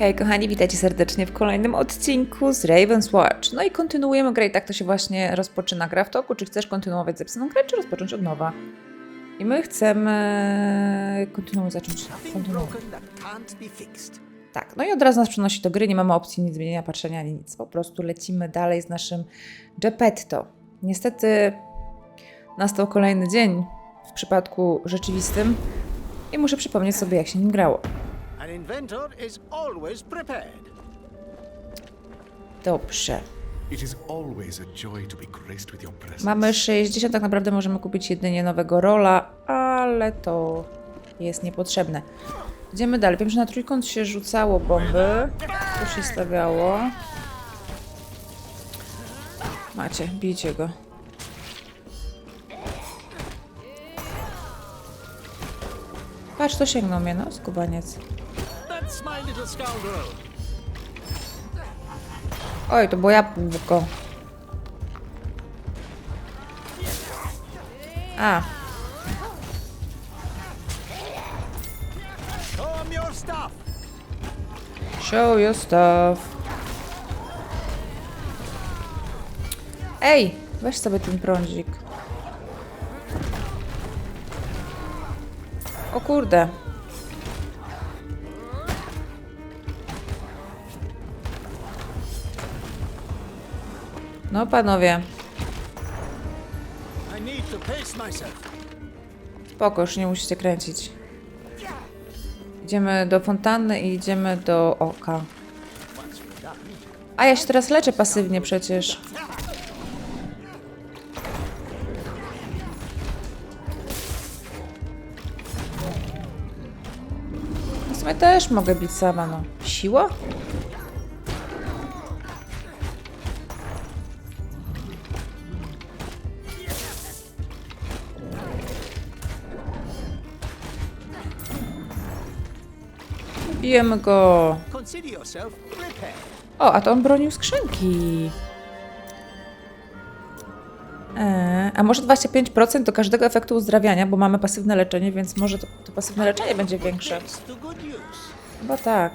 Hej kochani, witajcie serdecznie w kolejnym odcinku z Raven's Watch. No i kontynuujemy grę i tak to się właśnie rozpoczyna gra w toku. Czy chcesz kontynuować zapisaną grę, czy rozpocząć od nowa? I my chcemy kontynuować, zacząć kontynuować. Tak, no i od razu nas przenosi do gry, nie mamy opcji nic zmienienia, patrzenia ani nic. Po prostu lecimy dalej z naszym Geppetto. Niestety nastał kolejny dzień w przypadku rzeczywistym i muszę przypomnieć sobie, jak się nim grało. Inventor is always prepared. Dobrze. It is always a joy to be graced with your presence. Mamy 60, tak naprawdę możemy kupić jedynie nowego rola, ale to jest niepotrzebne. Idziemy dalej. Wiem, że na trójkąt się rzucało bomby. Tu się stawiało. Macie, bijcie go. Patrz, to sięgnął mnie, no, skubaniec. Oj, to było jabłko. A, Show your stuff. Ej, weź sobie ten prądzik. O kurde. No panowie, spoko, już nie musicie kręcić. Idziemy do fontanny i idziemy do oka. A ja się teraz leczę pasywnie przecież. W sumie też mogę bić sama, no. Siła? Bijemy go. O, a to on bronił skrzynki. Eee, a może 25% do każdego efektu uzdrawiania, bo mamy pasywne leczenie, więc może to, to pasywne leczenie będzie większe. Chyba tak.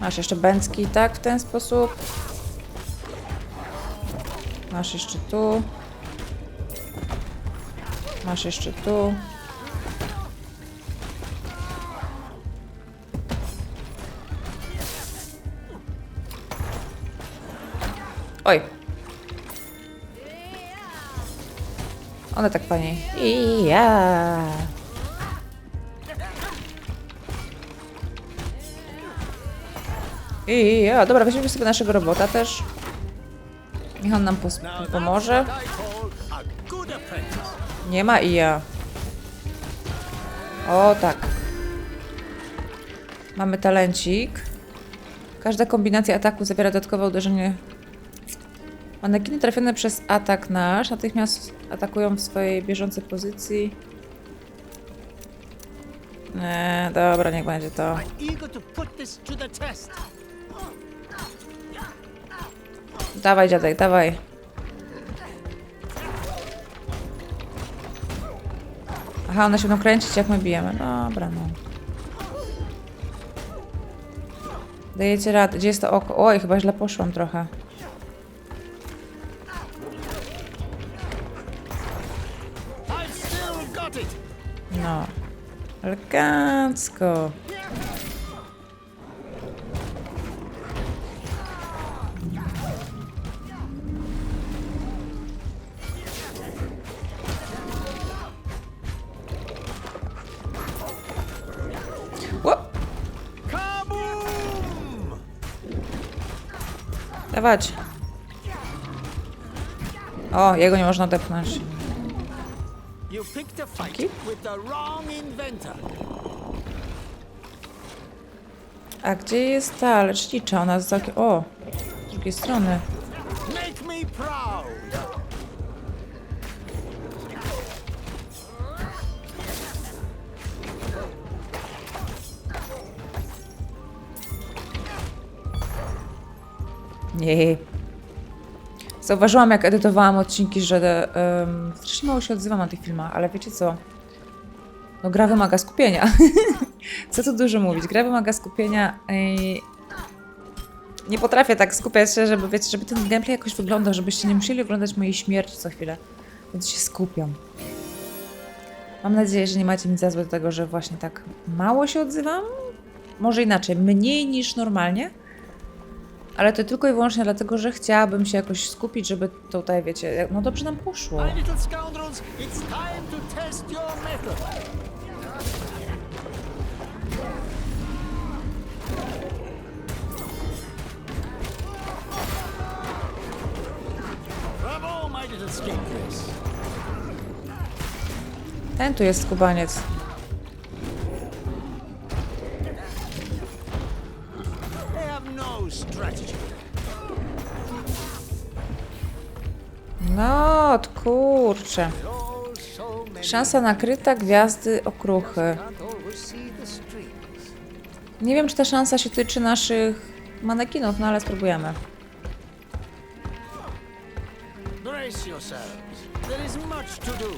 Masz jeszcze bęcki, tak, w ten sposób. Masz jeszcze tu. Masz jeszcze tu. One tak pani. I ja. I ja. Dobra, weźmiemy sobie naszego robota też. Niech on nam pomoże. Nie ma i ja. O tak. Mamy talencik. Każda kombinacja ataku zawiera dodatkowe uderzenie. Manekiny trafione przez atak nasz natychmiast atakują w swojej bieżącej pozycji. Nie, dobra, niech będzie to. Dawaj, dziadek, dawaj. Aha, one się będą kręcić, jak my bijemy. Dobra, no. Dajecie radę. Gdzie jest to oko? Oj, chyba źle poszłam trochę. Elegancko. Dawać. O, jego nie można depnąć. You picked a fight Dzięki. with the wrong inventor. A gdzie jest ta lecznicza? Ona z takiej... O! Z drugiej strony. Make me proud. Nie. Zauważyłam, jak edytowałam odcinki, że um, strasznie mało się odzywam na tych filmach, ale wiecie co? No gra wymaga skupienia. Co tu dużo mówić. Gra wymaga skupienia. Ej, nie potrafię tak skupiać się, żeby, wiecie, żeby ten gameplay jakoś wyglądał, żebyście nie musieli oglądać mojej śmierci co chwilę. Więc się skupiam. Mam nadzieję, że nie macie nic za złe do tego, że właśnie tak mało się odzywam. Może inaczej, mniej niż normalnie. Ale to tylko i wyłącznie dlatego, że chciałabym się jakoś skupić, żeby tutaj, wiecie, no dobrze nam poszło. Ten tu jest skubaniec. Strategy. No, kurczę. Szansa nakryta, gwiazdy, okruchy. Nie wiem, czy ta szansa się tyczy naszych manekinów, no ale spróbujemy. Brace yourselves. There is much to do.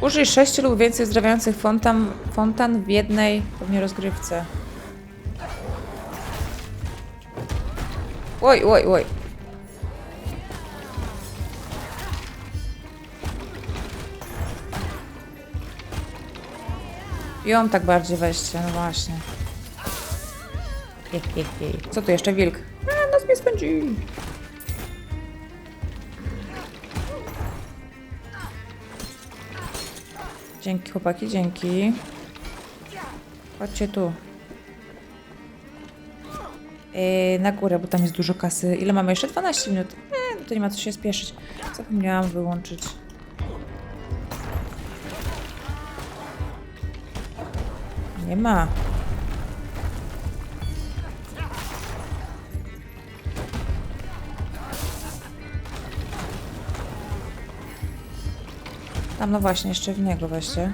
Użyj sześciu lub więcej zdrawiających fontan, fontan w jednej pewnie rozgrywce. Oj, oj, oj. Ją tak bardziej weźcie, no właśnie. He, he, he. Co tu jeszcze wilk? A, nas nie spędzi. Dzięki chłopaki, dzięki. Chodźcie tu. Yy, na górę, bo tam jest dużo kasy. Ile mamy jeszcze? 12 minut. No to nie ma co się spieszyć. Zapomniałam wyłączyć. Nie ma. Tam no właśnie, jeszcze w niego weźcie.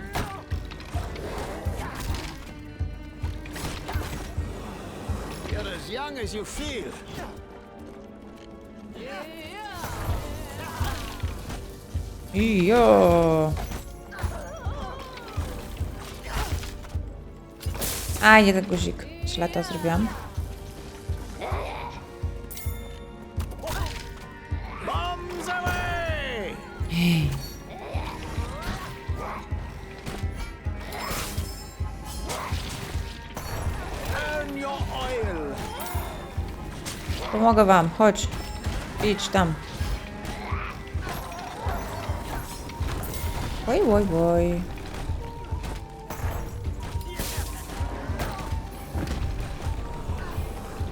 Feel. Ijo. A, jeden guzik. Źle to zrobiłam. Pomogę wam, chodź. Idź tam. Oj, oj, oj.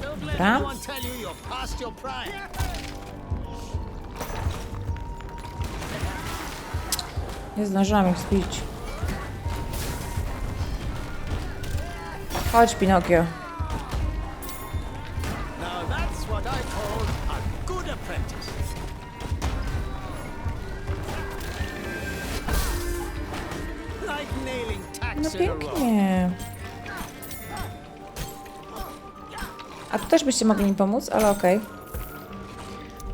Dobra. Nie zdążyłam ich zbić. Chodź, Pinokio. That's what I call a good apprentice. Like nailing No tacks in a row. pięknie. A tu też byście mogli mi pomóc, ale okej.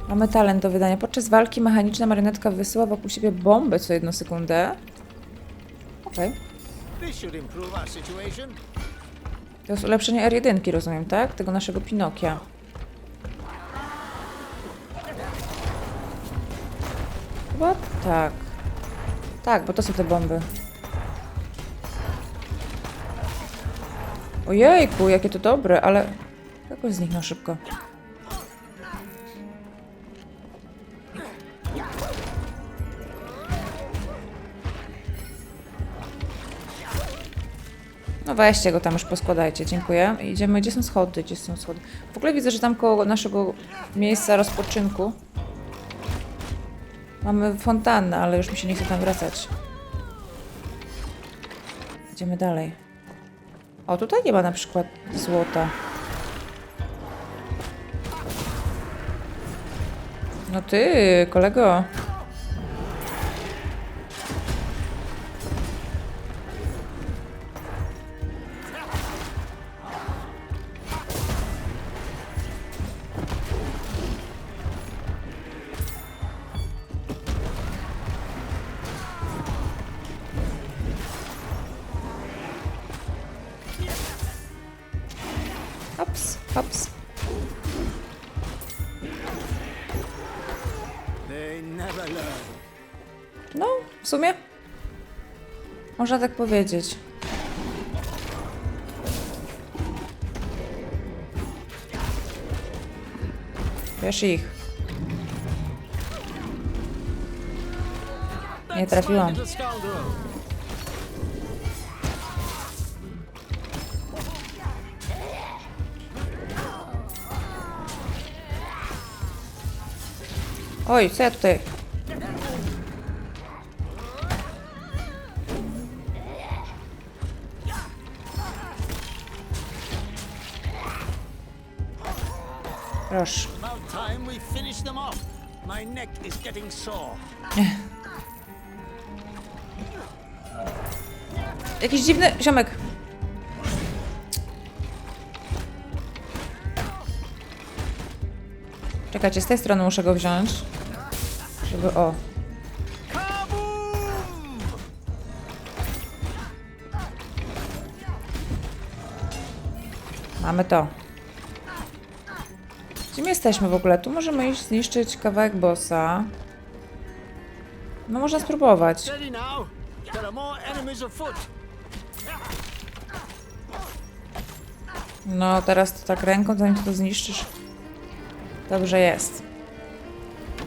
Mamy talent do wydania. Podczas walki mechaniczna marionetka wysyła wokół siebie bombę co jedną sekundę. Okej. This should improve our situation. To jest ulepszenie R1, rozumiem, tak? Tego naszego Pinokia. Tak. Tak, bo to są te bomby. Ojejku, jakie to dobre, ale jakoś zniknął szybko. No weźcie go tam już poskładajcie, dziękuję. Idziemy, gdzie są schody, gdzie są schody. W ogóle widzę, że tam koło naszego miejsca rozpoczynku mamy fontannę, ale już mi się nie chce tam wracać. Idziemy dalej. O, tutaj nie ma na przykład złota. No ty, kolego. Hops, hops. No, w sumie. Można tak powiedzieć. Wiesz ich. Nie trafiłam. Oj, co ja tutaj? Proszę. Jakiś dziwny ziomek. Czekajcie, z tej strony muszę go wziąć. Żeby, o. Mamy to. Gdzie my jesteśmy w ogóle? Tu możemy iść zniszczyć kawałek bossa. No można spróbować. No teraz to tak ręką, zanim to zniszczysz. Dobrze jest.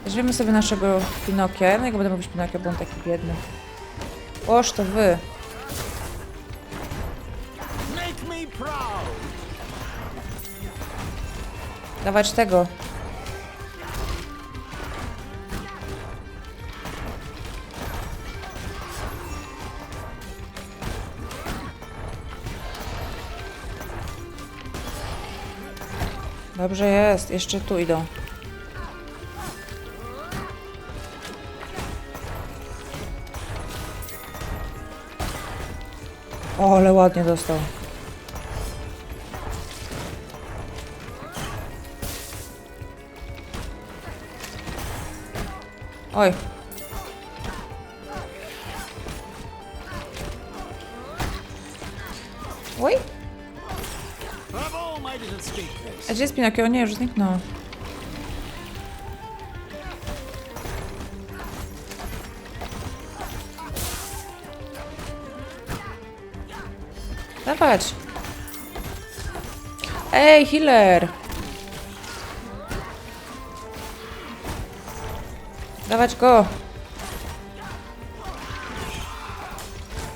Weźmiemy sobie naszego Pinokia. No jak będę mówić Pinokia, bo on taki biedny. Oż to wy. Dawać tego. Dobrze jest, jeszcze tu idą. O, ale ładnie dostał. Oj. Oj, a gdzie jest Pinokio? Nie, już zniknął. Dawać. Ej, healer. Dawać go.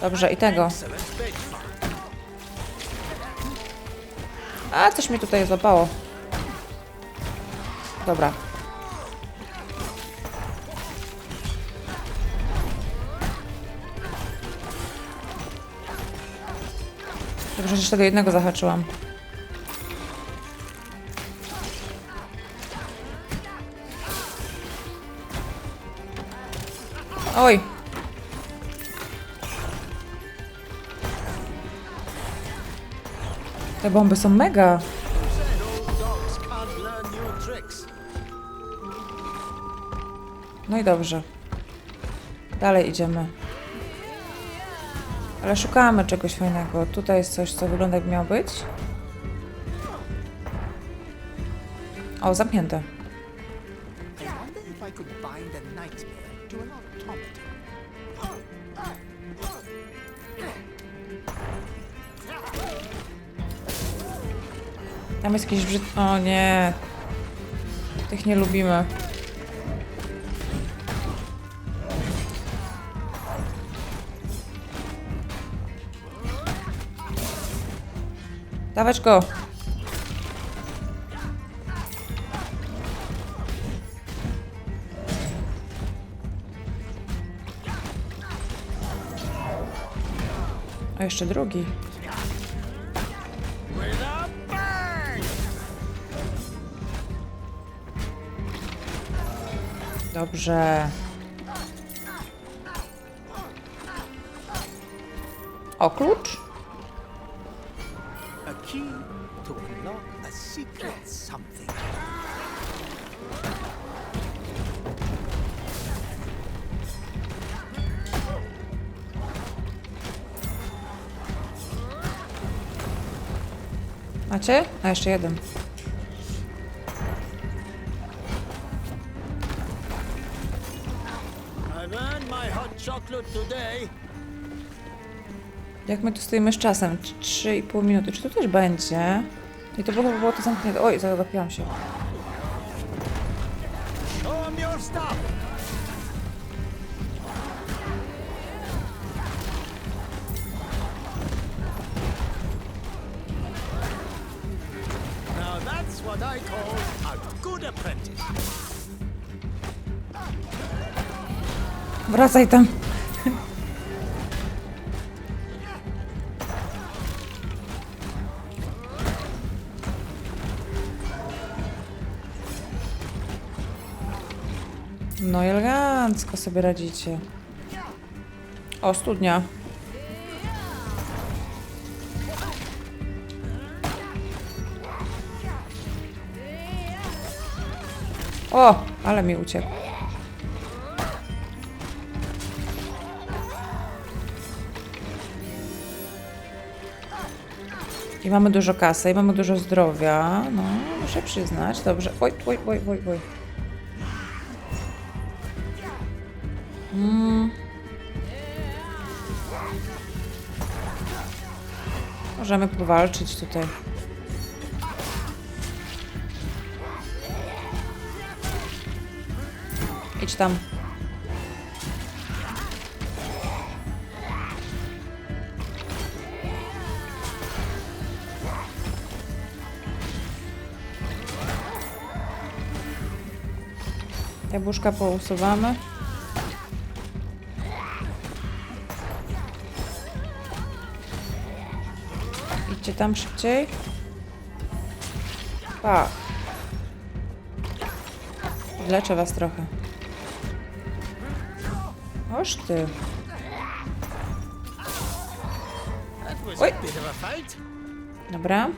Dobrze, i tego. A, coś mnie tutaj złapało. Dobra. Dobrze, że tego jednego zahaczyłam. Oj. Te bomby są mega. No i dobrze. Dalej idziemy. Ale szukamy czegoś fajnego. Tutaj jest coś, co wygląda jak miało być. O, zamknięte. Tam jest jakiś brzyd... O nie. Tych nie lubimy. Dawać go. A jeszcze drugi. Dobrze. O, klucz? Macie? A, jeszcze jeden. Jak my tu stoimy z czasem? 3,5 minuty. Czy to też będzie? I to było, było to zamknięte. Oj, zagapiłam się. Show Wracaj tam. No elegancko sobie radzicie. O, studnia. O, ale mi uciekł. I mamy dużo kasy, i mamy dużo zdrowia. No, muszę przyznać. Dobrze. Oj, oj, oj, oj, oj. Mm. Możemy powalczyć tutaj. Idź tam. Jabłuszka pousuwamy. Idźcie tam szybciej. Pach. Leczę was trochę. Oż ty. Oj. Dobra.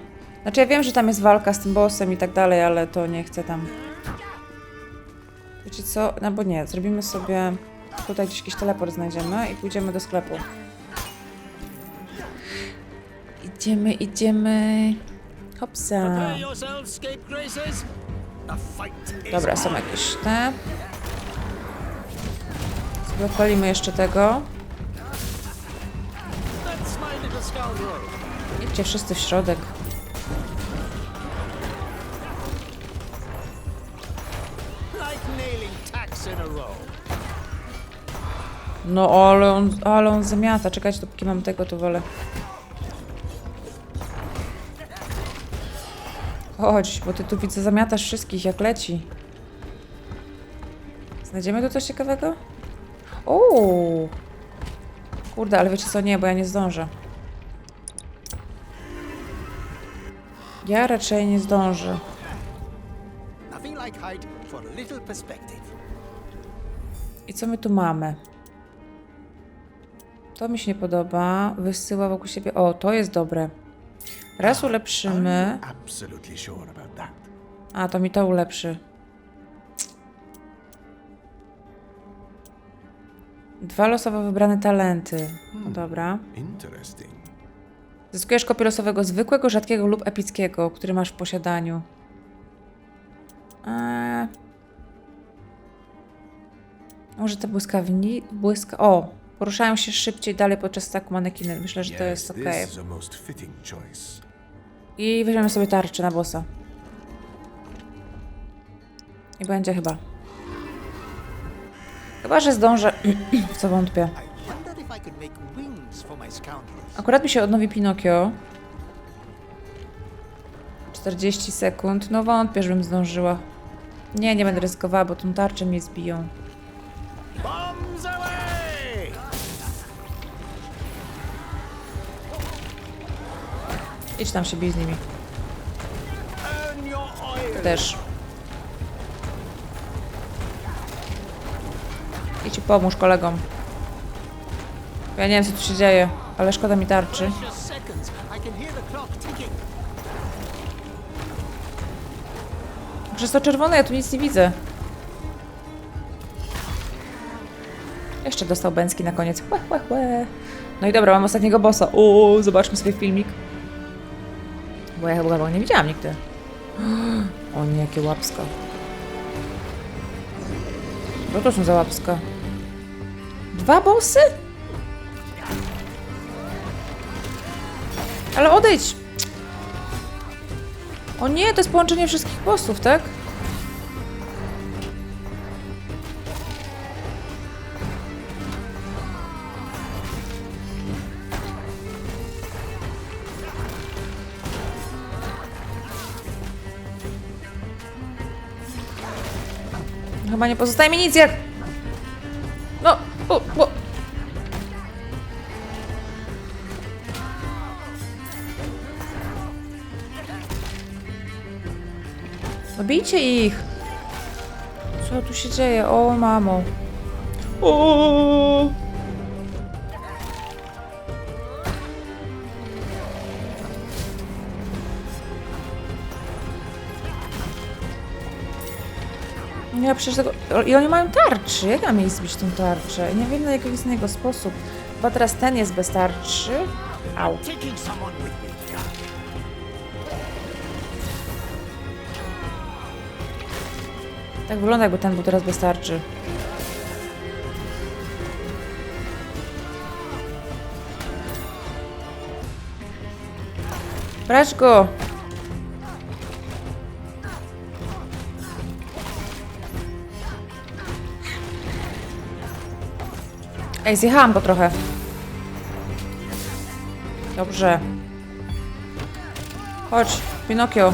Znaczy ja wiem, że tam jest walka z tym bossem i tak dalej, ale to nie chcę tam. Wiecie co? No bo nie, zrobimy sobie... Tutaj gdzieś jakiś teleport znajdziemy i pójdziemy do sklepu. Idziemy, idziemy. Hopsa. Dobra, są jakieś te. Odpalimy jeszcze tego. Idźcie wszyscy w środek. No ale on, ale on zamiata. Czekajcie, dopóki mam tego, to wolę. Chodź, bo ty tu widzę zamiatasz wszystkich jak leci. Znajdziemy tu coś ciekawego? Uuu. Kurde, ale wiecie co? Nie, bo ja nie zdążę. Ja raczej nie zdążę. I co my tu mamy? To mi się nie podoba. Wysyła wokół siebie. O, to jest dobre. Raz ulepszymy. A, to mi to ulepszy. Dwa losowo wybrane talenty. No dobra. Interesting. Zyskujesz kopię losowego zwykłego, rzadkiego lub epickiego, który masz w posiadaniu. Eee... Może te błyskawni... Błyska... O! Poruszają się szybciej dalej podczas ataku manekiny. Myślę, że to jest choice. I weźmiemy sobie tarczę na bossa. I będzie chyba. Chyba, że zdążę, w co wątpię. Akurat mi się odnowi Pinokio. 40 sekund. No wątpię, żebym zdążyła. Nie, nie będę ryzykowała, bo tą tarczę mnie zbiją. Idź tam się bij z nimi. Też. Pomóż kolegom. Ja nie wiem, co tu się dzieje, ale szkoda mi tarczy. Przez to czerwone ja tu nic nie widzę. Jeszcze dostał Bęcki na koniec. Łe, łe, łe. No i dobra, mam ostatniego bossa. O, zobaczmy sobie filmik. Bo ja chyba go nie widziałam nigdy. O nie, jakie łapska. Co to są za łapska? Dwa bossy? Ale odejdź! O nie, to jest połączenie wszystkich bossów, tak? Chyba nie pozostaje mi nic jak... O, o. No bijcie ich! Co tu się dzieje? O, mamo. O! Ja przecież tego... I oni mają tarczy. Jak mam jej zbić tą tarczę? Nie wiem na jaki jest innego sposób. Chyba teraz ten jest bez tarczy. Au. Tak wygląda jakby ten był teraz bez tarczy. Brać go! Ej, zjechałam go trochę. Dobrze. Chodź, Pinokio.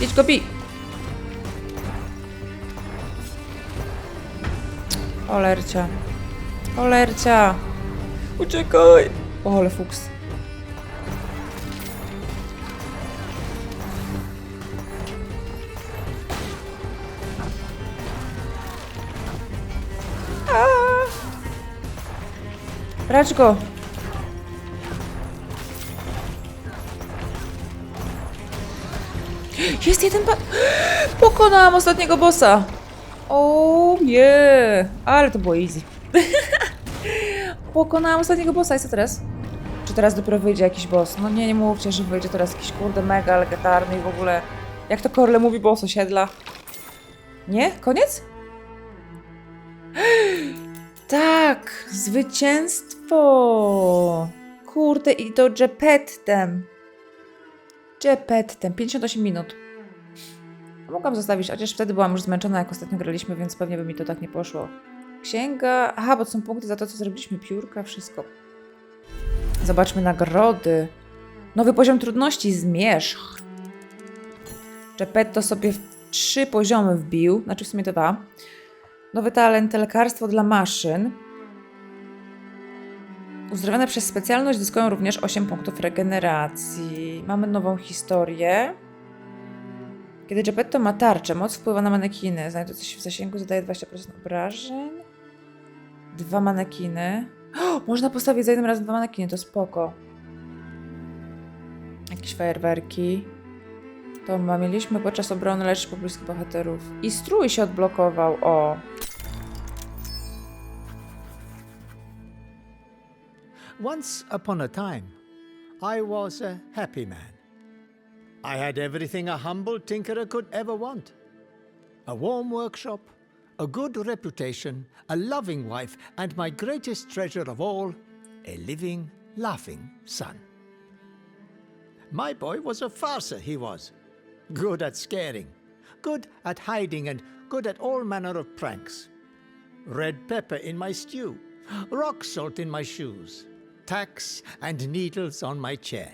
Idź go bij. Olercia. Olercia. Uciekaj. O, ale fuks. Brać go. Jest jeden ba... Pokonałam ostatniego bossa. O nie, ale to było easy. Pokonałam ostatniego bossa i co teraz? Czy teraz dopiero wyjdzie jakiś boss? No nie, nie mówcie, że wyjdzie teraz jakiś kurde mega legendarny i w ogóle... Jak to Korle mówi, boss osiedla? Nie? Koniec? Tak, zwycięstwo! Kurde, i to Jepettem. Jepettem, 58 minut. Mogłam zostawić, chociaż wtedy byłam już zmęczona, jak ostatnio graliśmy, więc pewnie by mi to tak nie poszło. Księga. Aha, bo są punkty za to, co zrobiliśmy. Piórka, wszystko. Zobaczmy nagrody. Nowy poziom trudności zmierzch. Geppetto sobie trzy poziomy wbił, znaczy w sumie dwa. Nowy talent lekarstwo dla maszyn. Uzdrowione przez specjalność zyskują również 8 punktów regeneracji. Mamy nową historię. Kiedy Geppetto ma tarczę, moc wpływa na manekiny. Znajdujące się w zasięgu zadaje 20% obrażeń. Dwa manekiny. O, można postawić za jednym razem dwa manekiny, to spoko. Jakieś fajerwerki. To ma mieliśmy podczas obrony leczy pobliskich bohaterów. I strój się odblokował, o. Once upon a time, I was a happy man. I had everything a humble tinkerer could ever want a warm workshop, a good reputation, a loving wife, and my greatest treasure of all, a living, laughing son. My boy was a farcer, he was. Good at scaring, good at hiding, and good at all manner of pranks. Red pepper in my stew, rock salt in my shoes, tacks and needles on my chair,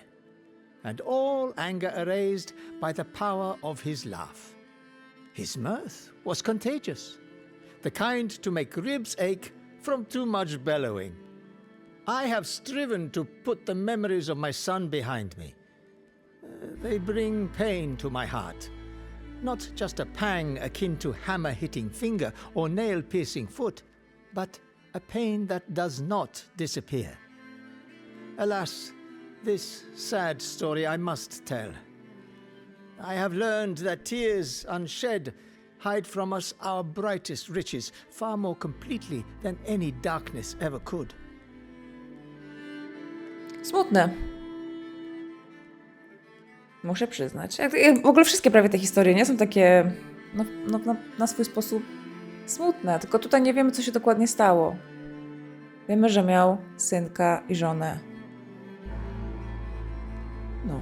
and all anger erased by the power of his laugh. His mirth was contagious, the kind to make ribs ache from too much bellowing. I have striven to put the memories of my son behind me. Uh, they bring pain to my heart. Not just a pang akin to hammer hitting finger or nail piercing foot, but a pain that does not disappear. Alas, this sad story I must tell. I have learned that tears unshed hide from us our brightest riches far more completely than any darkness ever could. Smutne. Muszę przyznać. W ogóle wszystkie prawie te historie nie są takie no, no, na, na swój sposób smutne, tylko tutaj nie wiemy, co się dokładnie stało. Wiemy, że miał synka i żonę. No.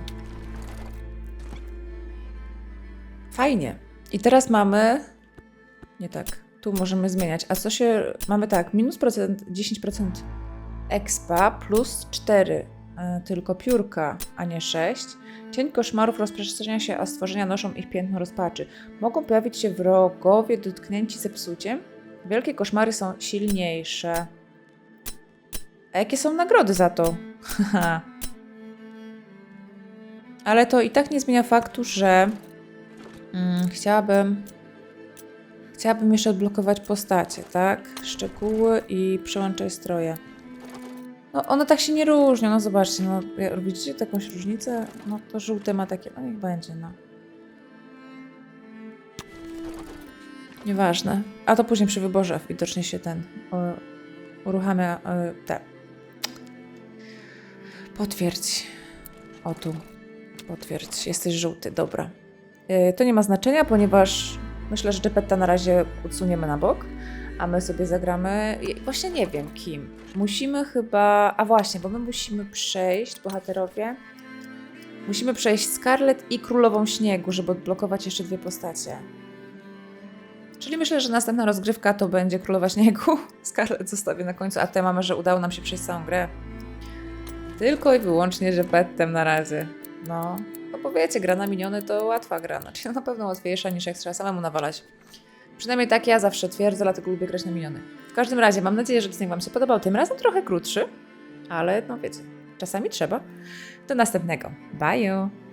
Fajnie. I teraz mamy. Nie tak. Tu możemy zmieniać. A co się. Mamy tak, minus procent, 10% expa plus 4 e, tylko piórka, a nie 6. Cień koszmarów rozprzestrzenia się, a stworzenia noszą ich piętno rozpaczy. Mogą pojawić się wrogowie dotknięci zepsuciem. Wielkie koszmary są silniejsze. A jakie są nagrody za to? Haha. Ale to i tak nie zmienia faktu, że mm, chciałabym. Chciałabym jeszcze odblokować postacie, tak? Szczegóły i przełączaj stroje. No one tak się nie różnią, no zobaczcie, no widzicie jakąś różnicę? No to żółte ma takie, no niech będzie, no. Nieważne. A to później przy wyborze widocznie się ten e, uruchamia e, te. Potwierdź. O tu. Potwierdź. Jesteś żółty, dobra. E, to nie ma znaczenia, ponieważ myślę, że Jeppetta na razie odsuniemy na bok, a my sobie zagramy. Właśnie nie wiem kim. Musimy chyba. A właśnie, bo my musimy przejść, bohaterowie. Musimy przejść Scarlet i Królową Śniegu, żeby odblokować jeszcze dwie postacie. Czyli myślę, że następna rozgrywka to będzie Królowa Śniegu. Scarlet zostawię na końcu, a tutaj mamy, że udało nam się przejść całą grę. Tylko i wyłącznie Jeppettem na razie. No, no bo wiecie, gra na miniony to łatwa gra. Znaczy na pewno łatwiejsza niż jak trzeba samemu nawalać. Przynajmniej tak ja zawsze twierdzę, dlatego lubię grać na miniony. W każdym razie, mam nadzieję, że odcinek Wam się podobał. Tym razem trochę krótszy, ale no wiecie, czasami trzeba. Do następnego. Bye!